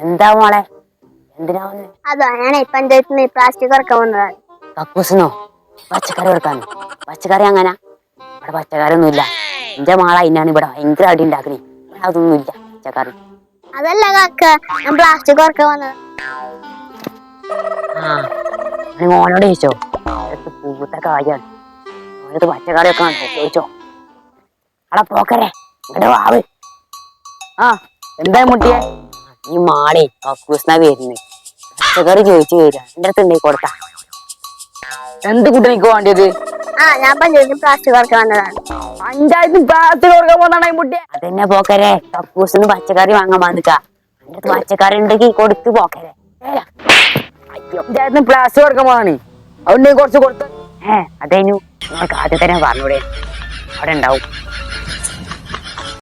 എന്താ മോളെ? എന്തിനാ അതാ ഞാൻ പഞ്ചായത്തിൽ നിന്ന് പ്ലാസ്റ്റിക് ഇറക്കാൻ വന്നതാണ്. കക്കൂസിനോ? പച്ചക്കറി കൊടുക്കാനോ. പച്ചക്കറി അങ്ങനെ ഇവിടെ പച്ചക്കറി ഒന്നുമില്ല എന്റെ മാള അതിനാണ് ഇവിടെ. ഭയങ്കര അടി ഉണ്ടാക്കണേ. ഇവിടെ അതൊന്നുമില്ല പച്ചക്കറി. അതല്ല കാക്ക ഞാൻ പ്ലാസ്റ്റിക് ഇറക്കാൻ വന്നത്. ആ മോനോട് ചോദിച്ചോ? പൂത്ത കായാണ് മോനത് പച്ചക്കറി ഒക്കെ ചോദിച്ചോ? അവിടെ പോക്കരെ ഇവിടെ വാവ് ആ എന്താ മുട്ടിയെ? ഈ മാളെ കക്കൂസ്നാ വരുന്നത് പച്ചക്കറി ചോദിച്ചു വരിക എന്റെ അടുത്ത് ഉണ്ടായി കൊടുത്ത. എന്ത് കുട്ടിക്ക് വേണ്ടിയത്? ആ ഞാൻ പഞ്ചായത്തിൽ പ്ലാസ്റ്റിക് ഇറക്കാൻ വന്നതാണ്. പഞ്ചായത്ത് പ്ലാസ്റ്റിക് കൊടുക്കാൻ പോന്നാണ് മുട്ടിയെ? അതെന്നെ പോക്കരെ കക്കൂസിന് പച്ചക്കറി വാങ്ങാൻ വന്നിക്ക. എന്റെ അടുത്ത് പച്ചക്കറി ഉണ്ടെങ്കിൽ കൊടുത്ത് പോക്കരെ. പഞ്ചായത്തിന് പ്ലാസ്റ്റിക് കൊടുക്കാൻ പോകാണ് അതുകൊണ്ട് കുറച്ച് കൊടുത്ത. ഏ അതേനു. നിങ്ങൾക്ക് ആദ്യം തന്നെ പറഞ്ഞൂടെ. അവിടെ ഉണ്ടാവും.